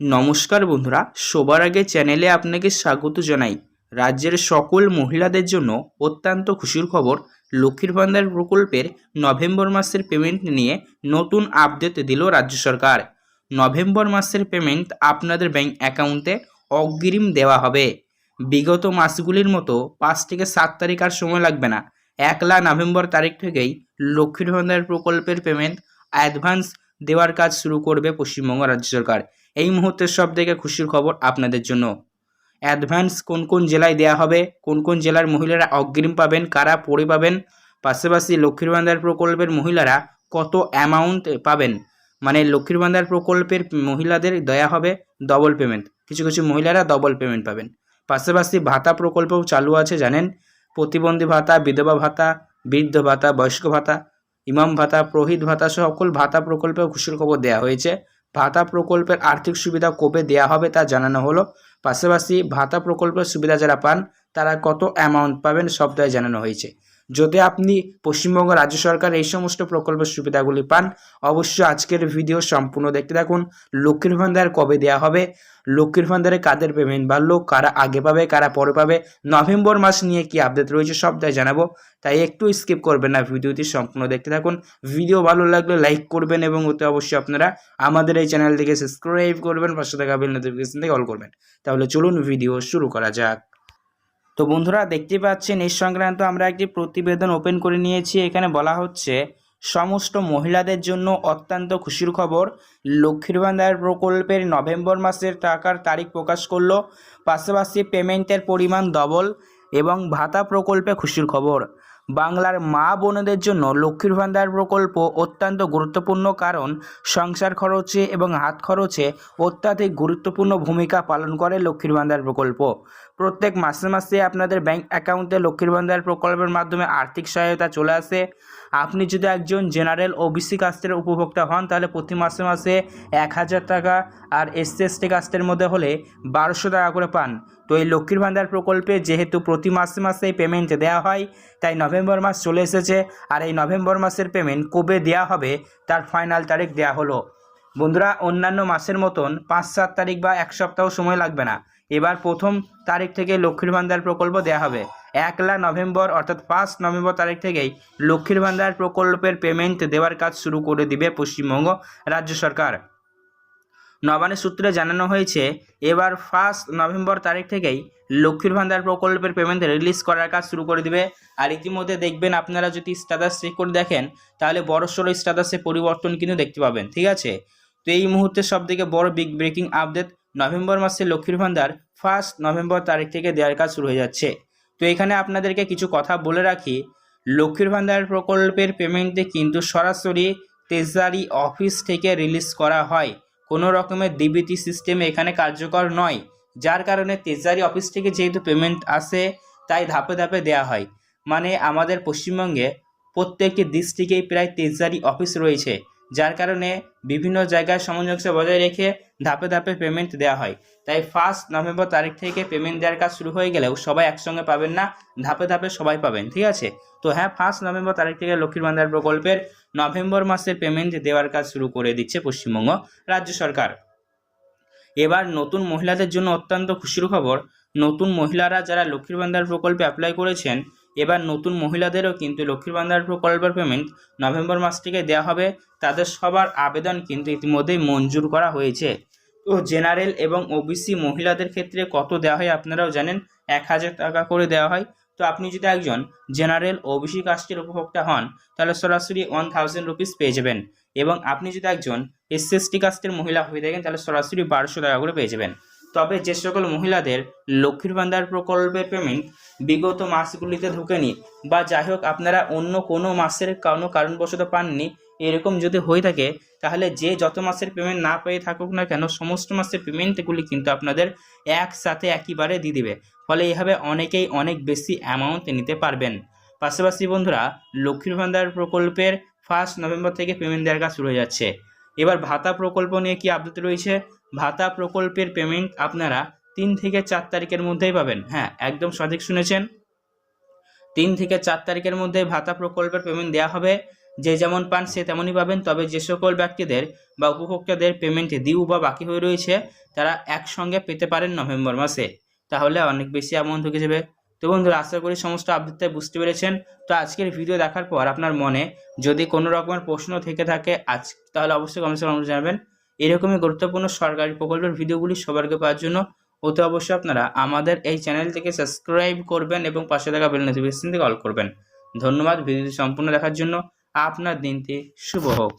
নমস্কার বন্ধুরা সবার আগে চ্যানেলে আপনাকে স্বাগত জানাই। রাজ্যের সকল মহিলাদের জন্য অত্যন্ত খুশির খবর, লক্ষ্মীর ভান্ডার প্রকল্পের নভেম্বর মাসের পেমেন্ট নিয়ে নতুন আপডেট দিল রাজ্য সরকার। নভেম্বর মাসের পেমেন্ট আপনাদের ব্যাংক অ্যাকাউন্টে অগ্রিম দেওয়া হবে। বিগত মাসগুলির মতো পাঁচ থেকে সাত তারিখ আর সময় লাগবে না। একলা নভেম্বর তারিখ থেকেই লক্ষ্মীর ভান্ডার প্রকল্পের পেমেন্ট অ্যাডভান্স দেওয়ার কাজ শুরু করবে পশ্চিমবঙ্গ রাজ্য সরকার। এই মুহূর্তের সব থেকে খুশির খবর আপনাদের জন্য। অ্যাডভান্স কোন কোন জেলায় দেওয়া হবে? কোন কোন জেলার মহিলারা অগ্রিম পাবেন? কারা পড়ে পাবেন? পাশাপাশি লক্ষ্মীর ভান্ডার প্রকল্পের মহিলারা কত অ্যামাউন্ট পাবেন? মানে লক্ষ্মীর ভান্ডার প্রকল্পের মহিলাদের দেয়া হবে ডবল পেমেন্ট কিছু কিছু মহিলারা ডবল পেমেন্ট পাবেন। পাশাপাশি ভাতা প্রকল্পও চালু আছে, জানেন? প্রতিবন্ধী ভাতা, বিধবা ভাতা, বৃদ্ধ ভাতা, বয়স্ক ভাতা, ইমাম ভাতা, প্রহিত ভাতা, সকল ভাতা প্রকল্পেও খুশির খবর দেওয়া হয়েছে। ভাতা প্রকল্পের আর্থিক সুবিধা কবে দেয়া হবে তা জানানো হলো। পাশাপাশি ভাতা প্রকল্পের সুবিধা যারা পান, তারা কত অ্যামাউন্ট পাবেন সবটাই জানানো হয়েছে। যদি আপনি পশ্চিমবঙ্গ রাজ্য সরকার এই সমস্ত প্রকল্পের সুবিধাগুলি পান, অবশ্যই আজকের ভিডিও সম্পূর্ণ দেখতে থাকুন। লক্ষ্মীর ভান্ডার কবে দেওয়া হবে? লক্ষ্মীর ভান্ডারে কাদের পেমেন্ট বাড়লো? কারা আগে পাবে, কারা পরে পাবে? নভেম্বর মাস নিয়ে কি আপডেট রয়েছে সবটাই জানাব। তাই একটু স্কিপ করবেন না ভিডিওটি, সম্পূর্ণ দেখতে থাকুন। ভিডিও ভালো লাগলে লাইক করবেন এবং ওতে অবশ্যই আপনারা আমাদের এই চ্যানেলটিকে সাবস্ক্রাইব করবেন, পাশে থাকা বেল নোটিফিকেশন থেকে অল করবেন। তাহলে চলুন ভিডিও শুরু করা যাক। তো বন্ধুরা দেখতে পাচ্ছেন এই সংক্রান্ত আমরা একটি প্রতিবেদন ওপেন করে নিয়েছি। এখানে বলা হচ্ছে, সমস্ত মহিলাদের জন্য অত্যন্ত খুশির খবর। লক্ষ্মীর ভান্ডার প্রকল্পের নভেম্বর মাসের টাকার তারিখ প্রকাশ করল। পাশাপাশি পেমেন্টের পরিমাণ ডবল এবং ভাতা প্রকল্পে খুশির খবর। বাংলার মা বোনেদের জন্য লক্ষ্মীর ভান্ডার প্রকল্প অত্যন্ত গুরুত্বপূর্ণ কারণ সংসার খরচে এবং হাত খরচে অত্যাধিক গুরুত্বপূর্ণ ভূমিকা পালন করে লক্ষ্মীর ভান্ডার প্রকল্প। প্রত্যেক মাসে মাসে আপনাদের ব্যাংক অ্যাকাউন্টে লক্ষ্মীর ভান্ডার প্রকল্পের মাধ্যমে আর্থিক সহায়তা চলে আসে। আপনি যদি একজন জেনারেল ও ওবিসি কাস্টের উপভোক্তা হন, তাহলে প্রতি মাসে মাসে এক হাজার টাকা আর এসসি এসটি কাস্টের মধ্যে হলে বারোশো টাকা করে পান। তো এই লক্ষ্মীর ভান্ডার প্রকল্পে যেহেতু প্রতি মাসে মাসে পেমেন্ট দেওয়া হয়, তাই নভেম্বর মাস চলে এসেছে। আর এই নভেম্বর মাসের পেমেন্ট কবে দেওয়া হবে, তার ফাইনাল তারিখ দেওয়া হলো। বন্ধুরা, অন্যান্য মাসের মতন পাঁচ সাত তারিখ বা এক সপ্তাহ সময় লাগবে না। এবার প্রথম তারিখ থেকে লক্ষ্মীর ভান্ডার প্রকল্প দেওয়া হবে। একলা নভেম্বর অর্থাৎ ফার্স্ট নভেম্বর তারিখ থেকেই লক্ষ্মীর ভান্ডার প্রকল্পের পেমেন্ট দেওয়ার কাজ শুরু করে দিবে পশ্চিমবঙ্গ রাজ্য সরকার। নবানের সূত্রে জানানো হয়েছে, এবার ফার্স্ট নভেম্বর তারিখ থেকেই লক্ষ্মীর ভান্ডার প্রকল্পের পেমেন্ট রিলিজ করার কাজ শুরু করে দিবে। আর ইতিমধ্যে দেখবেন আপনারা যদি স্ট্যাটাস চেক করে দেখেন, তাহলে বড় সড়ো স্ট্যাটাসে পরিবর্তন কিন্তু দেখতে পাবেন, ঠিক আছে? তো এই মুহূর্তে সব থেকে বড় বিগ ব্রেকিং আপডেট নভেম্বর মাসে লক্ষ্মীর ভান্ডার ফার্স্ট নভেম্বর তারিখ থেকে দেওয়ার কাজ শুরু হয়ে যাচ্ছে। তো এখানে আপনাদেরকে কিছু কথা বলে রাখি, লক্ষ্মীর ভান্ডার প্রকল্পের পেমেন্টে কিন্তু সরাসরি ট্রেজারি অফিস থেকে রিলিজ করা হয়। কোনো রকমের ডিবিটি সিস্টেম এখানে কার্যকর নয়, যার কারণে তেজারি অফিস থেকে যেহেতু পেমেন্ট আসে, তাই ধাপে ধাপে দেয়া হয়। মানে আমাদের পশ্চিমবঙ্গে প্রত্যেকটি ডিস্ট্রিক্টেই প্রায় তেজারি অফিস রয়েছে। যার কারণে বিভিন্ন জায়গায় সামঞ্জস্য বজায় রেখে ধাপে ধাপে পেমেন্ট দেওয়া হয়। তাই ফার্স্ট নভেম্বর তারিখ থেকে পেমেন্ট দেওয়ার কাজ শুরু হয়ে গেলেও সবাই একসঙ্গে পাবেন না, ধাপে ধাপে সবাই পাবেন, ঠিক আছে? তো হ্যাঁ ফার্স্ট নভেম্বর তারিখ থেকে লক্ষ্মীর ভান্ডার প্রকল্পের নভেম্বর মাসের পেমেন্ট দেওয়ার কাজ শুরু করে দিচ্ছে পশ্চিমবঙ্গ রাজ্য সরকার। এবার নতুন মহিলাদের জন্য অত্যন্ত খুশির খবর, নতুন মহিলারা যারা লক্ষ্মীর ভান্ডার প্রকল্পে অ্যাপ্লাই করেছেন এবার নতুন মহিলাদেরও কিন্তু লক্ষ্মীর ভান্ডার প্রকল্পের পেমেন্ট নভেম্বর মাস থেকে দেওয়া হবে। তাদের সবার আবেদন কিন্তু ইতিমধ্যেই মঞ্জুর করা হয়েছে। তো জেনারেল এবং ওবিসি মহিলাদের ক্ষেত্রে কত দেওয়া হয় আপনারাও জানেন, এক হাজার টাকা করে দেওয়া হয়। তো আপনি যদি একজন জেনারেল ওবিসি কাস্টের উপভোক্তা হন, তাহলে সরাসরি ওয়ান থাউজেন্ড রুপিস পেয়ে যাবেন। এবং আপনি যদি একজন এসসি কাস্টের মহিলা হয়ে থাকেন, তাহলে সরাসরি বারোশো টাকা করে পেয়ে যাবেন। তবে যে সকল মহিলাদের লক্ষ্মীর ভান্ডার প্রকল্পের পেমেন্ট বিগত মাসগুলিতে ঢুকেনি বা যাই হোক আপনারা অন্য কোনো মাসের কোনো কারণবশত পাননি, এরকম যদি হয়ে থাকে, তাহলে যে যত মাসের পেমেন্ট না পেয়ে থাকুক না কেন, সমস্ত মাসের পেমেন্টগুলি কিন্তু আপনাদের একসাথে একইবারে দিয়ে দিবে। ফলে এইভাবে অনেকেই অনেক বেশি অ্যামাউন্ট নিতে পারবেন। পাশাপাশি বন্ধুরা, লক্ষ্মীর ভান্ডার প্রকল্পের ফার্স্ট নভেম্বর থেকে পেমেন্ট দেওয়ার কাজ শুরু হয়ে যাচ্ছে। এবার ভাতা প্রকল্প নিয়ে কি আপডেট রয়েছে? ভাতা প্রকল্পের পেমেন্ট আপনারা তিন থেকে চার তারিখের মধ্যেই পাবেন। হ্যাঁ একদম সঠিক শুনেছেন। তিন থেকে চার তারিখের মধ্যে ভাতা প্রকল্পের পেমেন্ট দেওয়া হবে। যে যেমন পান সে তেমনই পাবেন। তবে যে সকল ব্যক্তিদের বা উপভোক্তাদের পেমেন্ট দিউ বা বাকি হয়ে রয়েছে, তারা একসঙ্গে পেতে পারেন নভেম্বর মাসে। তাহলে অনেক বেশি অ্যামাউন্ট ঢুকে যাবে। তো বন্ধুরা, আশা করি সমস্ত আপডেটটাই বুঝতে পেরেছেন। তো আজকের ভিডিও দেখার পর আপনার মনে যদি কোনো রকমের প্রশ্ন থেকে থাকে, আজ তাহলে অবশ্যই কমেন্টস করে জানাবেন। এরকমই গুরুত্বপূর্ণ সরকারি প্রকল্পের ভিডিওগুলি সবার আগে পাওয়ার জন্য। অতি অবশ্যই আপনারা আমাদের এই চ্যানেল থেকে সাবস্ক্রাইব করবেন এবং পাশে থাকা বেল নোটিফিকেশন থেকে অল করবেন। ধন্যবাদ, ভিডিওটি সম্পূর্ণ দেখার জন্য। আপনার দিনটি শুভ হোক।